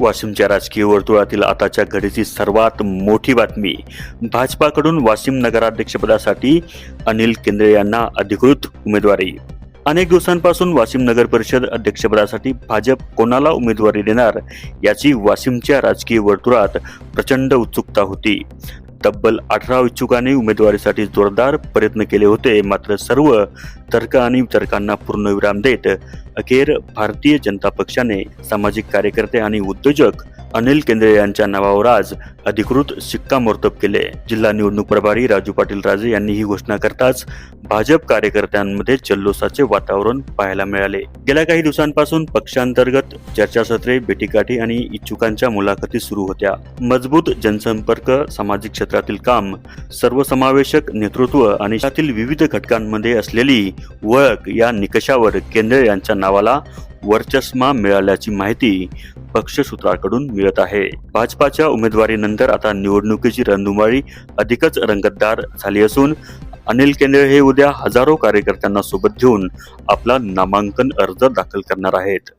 वाशिमच्या राजकीय वर्तुळातील आताच्या घडीची सर्वात मोठी बातमी. भाजपाकडून वाशिम नगराध्यक्षपदासाठी अनिल केंद्रे यांना अधिकृत उमेदवारी. अनेक दिवसांपासून वाशिम नगर परिषद अध्यक्षपदासाठी भाजप कोणाला उमेदवारी देणार याची वाशिमच्या राजकीय वर्तुळात प्रचंड उत्सुकता होती. तब्बल अठरा इच्छुकांनी उमेदवारीसाठी जोरदार प्रयत्न केले होते. मात्र सर्व तर्क आणि वितर्कांना पूर्णविराम देत अखेर भारतीय जनता पक्षाने सामाजिक कार्यकर्ते आणि उद्योजक अनिल केंद्रे यांच्या नावावर आज अधिकृत शिक्कामोर्तब केले. जिल्हा निवडणूक प्रभारी राजू पाटील राजे यांनी ही घोषणा करताच भाजप कार्यकर्त्यांमध्ये जल्लोषाचे वातावरण पाहायला मिळाले. गेल्या काही दिवसांपासून पक्षांतर्गत चर्चासत्रे भेटीगाठी आणि इच्छुकांच्या मुलाखती सुरू होत्या. मजबूत जनसंपर्क सामाजिक क्षेत्रातील काम सर्वसमावेशक नेतृत्व आणि त्यातील विविध घटकांमध्ये असलेली ओळख या निकषावर केंद्रे यांच्या नावाला वर्चस्मा मिळाल्याची माहिती पक्षसूत्राकडून मिळत आहे. भाजपाच्या उमेदवारीनंतर आता निवडणुकीची रणधुमाळी अधिकच रंगतदार झाली असून अनिल केंद्रे हे उद्या हजारो कार्यकर्त्यांना सोबत घेऊन आपला नामांकन अर्ज दाखल करणार आहेत.